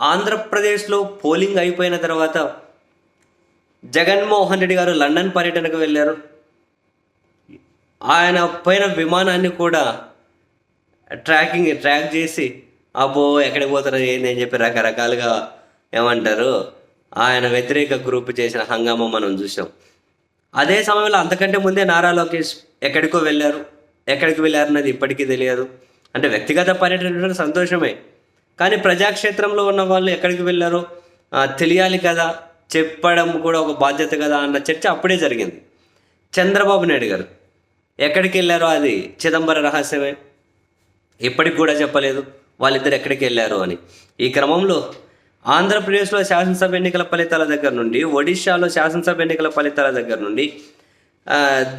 ఆంధ్రప్రదేశ్లో పోలింగ్ అయిపోయిన తర్వాత జగన్మోహన్ రెడ్డి గారు లండన్ పర్యటనకు వెళ్ళారు. ఆయన పైన విమానాన్ని కూడా ట్రాకింగ్ ట్రాక్ చేసి అబ్బో ఎక్కడికి పోతారో ఏంది అని చెప్పి రకరకాలుగా ఏమంటారు? ఆయన వ్యతిరేక గ్రూప్ చేసిన హంగామా మనం చూసాం. అదే సమయంలో అంతకంటే ముందే నారా లోకేష్ ఎక్కడికో వెళ్ళారు. ఎక్కడికి వెళ్ళారు అన్నది ఇప్పటికీ తెలియదు. అంటే వ్యక్తిగత పర్యటన సంతోషమే. కానీ ప్రజాక్షేత్రంలో ఉన్న వాళ్ళు ఎక్కడికి వెళ్ళారో తెలియాలి కదా చెప్పడం కూడా ఒక బాధ్యత కదా అన్న చర్చ అప్పుడే జరిగింది. చంద్రబాబు నాయుడు గారు ఎక్కడికి వెళ్ళారో అది చిదంబర రహస్యమే. ఇప్పటికి కూడా చెప్పలేదు వాళ్ళిద్దరు ఎక్కడికి వెళ్ళారు అని. ఈ క్రమంలో ఆంధ్రప్రదేశ్లో శాసనసభ ఎన్నికల ఫలితాల దగ్గర నుండి ఒడిశాలో శాసనసభ ఎన్నికల ఫలితాల దగ్గర నుండి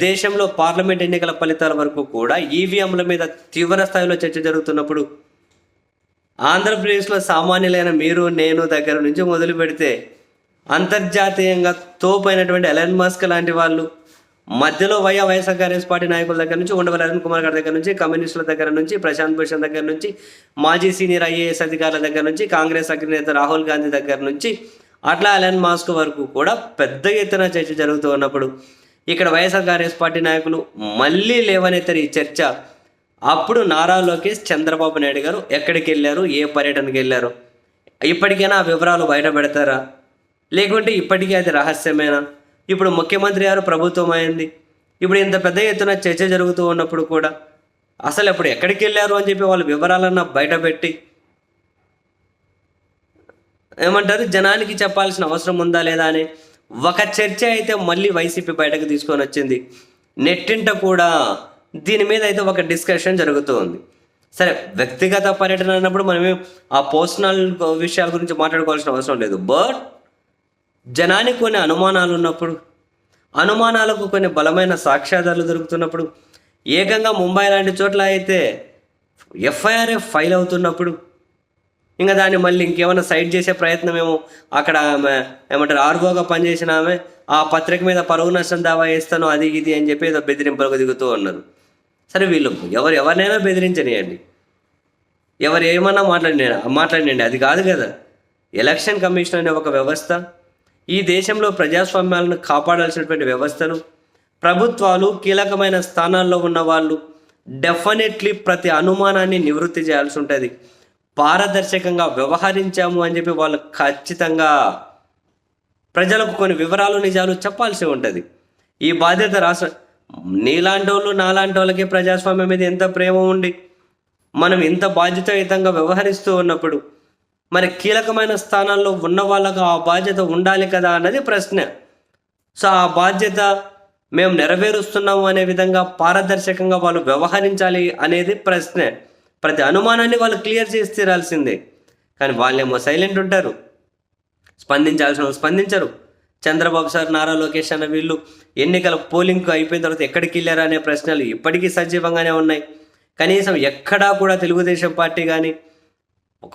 దేశంలో పార్లమెంట్ ఎన్నికల ఫలితాల వరకు కూడా ఈవీఎంల మీద తీవ్ర స్థాయిలో చర్చ జరుగుతున్నప్పుడు ఆంధ్రప్రదేశ్లో సామాన్యులైన మీరు నేను దగ్గర నుంచి మొదలు పెడితే అంతర్జాతీయంగా తోపైనటువంటి ఎలన్ మస్క్ లాంటి వాళ్ళు మధ్యలో వైఎ వైఎస్ఆర్ కాంగ్రెస్ పార్టీ నాయకుల దగ్గర నుంచి ఉండవల్లి అరుణ్ కుమార్ గారి దగ్గర నుంచి కమ్యూనిస్టుల దగ్గర నుంచి ప్రశాంత్ భూషణ్ దగ్గర నుంచి మాజీ సీనియర్ ఐఏఎస్ అధికారుల దగ్గర నుంచి కాంగ్రెస్ అగ్రనేత రాహుల్ గాంధీ దగ్గర నుంచి అట్లా ఎలన్ మాస్క్ వరకు కూడా పెద్ద ఎత్తున చర్చ జరుగుతూ ఉన్నప్పుడు ఇక్కడ వైఎస్ఆర్ కాంగ్రెస్ పార్టీ నాయకులు మళ్ళీ లేవనెత్తరి ఈ చర్చ. అప్పుడు నారా లోకేష్ చంద్రబాబు నాయుడు గారు ఎక్కడికి వెళ్ళారు? ఏ పర్యటనకి వెళ్ళారు? ఇప్పటికైనా ఆ వివరాలు బయట పెడతారా? లేకుంటే ఇప్పటికీ అది రహస్యమేనా? ఇప్పుడు ముఖ్యమంత్రి గారు ప్రభుత్వం అయింది. ఇప్పుడు ఇంత పెద్ద ఎత్తున చర్చ జరుగుతూ ఉన్నప్పుడు కూడా అసలు ఇప్పుడు ఎక్కడికి వెళ్ళారు అని చెప్పి వాళ్ళ వివరాలన్నా బయటపెట్టి ఏమంటారు? జనానికి చెప్పాల్సిన అవసరం ఉందా లేదా అని ఒక చర్చ అయితే మళ్ళీ వైసీపీ బయటకు తీసుకొని వచ్చింది. నెట్టింట కూడా దీని మీద అయితే ఒక డిస్కషన్ జరుగుతూ ఉంది. సరే వ్యక్తిగత పర్యటన అన్నప్పుడు మనమే ఆ పర్సనల్ విషయాల గురించి మాట్లాడుకోవాల్సిన అవసరం లేదు. బట్ జనానికి కొన్ని అనుమానాలు ఉన్నప్పుడు అనుమానాలకు కొన్ని బలమైన సాక్ష్యాధారాలు దొరుకుతున్నప్పుడు ఏకంగా ముంబై లాంటి చోట్ల అయితే ఎఫ్ఐఆర్ఏ ఫైల్ అవుతున్నప్పుడు ఇంకా దాన్ని మళ్ళీ ఇంకేమైనా సైడ్ చేసే ప్రయత్నం ఏమో అక్కడ ఆమె ఏమంటారు ఆర్గోగా పనిచేసిన ఆమె ఆ పత్రిక మీద పరువు నష్టం దావా వేస్తాను అది ఇది అని చెప్పి ఏదో బెదిరింపులకు దిగుతూ ఉన్నారు. సరే వీళ్ళు ఎవరు ఎవరినైనా బెదిరించనియండి. ఎవరు ఏమన్నా మాట్లాడిన మాట్లాడినండి. అది కాదు కదా. ఎలక్షన్ కమిషన్ అనే ఒక వ్యవస్థ ఈ దేశంలో ప్రజాస్వామ్యాలను కాపాడాల్సినటువంటి వ్యవస్థను ప్రభుత్వాలు కీలకమైన స్థానాల్లో ఉన్న వాళ్ళు డెఫినెట్లీ ప్రతి అనుమానాన్ని నివృత్తి చేయాల్సి ఉంటుంది. పారదర్శకంగా వ్యవహరించాము అని చెప్పి వాళ్ళు ఖచ్చితంగా ప్రజలకు కొన్ని వివరాలు నిజాలు చెప్పాల్సి ఉంటుంది. ఈ బాధ్యత రాష్ట్ర నీలాంటి వాళ్ళు నాలాంటి వాళ్ళకి ప్రజాస్వామ్యం మీద ఎంత ప్రేమ ఉండి మనం ఇంత బాధ్యతాయుతంగా వ్యవహరిస్తూ ఉన్నప్పుడు మరి కీలకమైన స్థానాల్లో ఉన్న వాళ్ళకు ఆ బాధ్యత ఉండాలి కదా అన్నది ప్రశ్న. సో ఆ బాధ్యత మేము నెరవేరుస్తున్నాము అనే విధంగా పారదర్శకంగా వాళ్ళు వ్యవహరించాలి అనేది ప్రశ్న. ప్రతి అనుమానాన్ని వాళ్ళు క్లియర్ చేసి తీరాల్సిందే. కానీ వాళ్ళేమో సైలెంట్ ఉంటారు. స్పందించాల్సిన స్పందించరు. చంద్రబాబు సార్ నారా లోకేష్ అన్న వీళ్ళు ఎన్నికల పోలింగ్ అయిపోయిన తర్వాత ఎక్కడికి వెళ్ళారా అనే ప్రశ్నలు ఇప్పటికీ సజీవంగానే ఉన్నాయి. కనీసం ఎక్కడా కూడా తెలుగుదేశం పార్టీ కానీ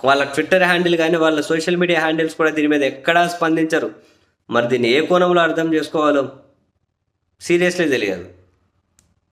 వాళ్ళ ట్విట్టర్ హ్యాండిల్ కానీ వాళ్ళ సోషల్ మీడియా హ్యాండిల్స్ కూడా దీని మీద ఎక్కడా స్పందించరు. మరి దీన్ని ఏ కోణంలో అర్థం చేసుకోవాలో సీరియస్లీ తెలియదు.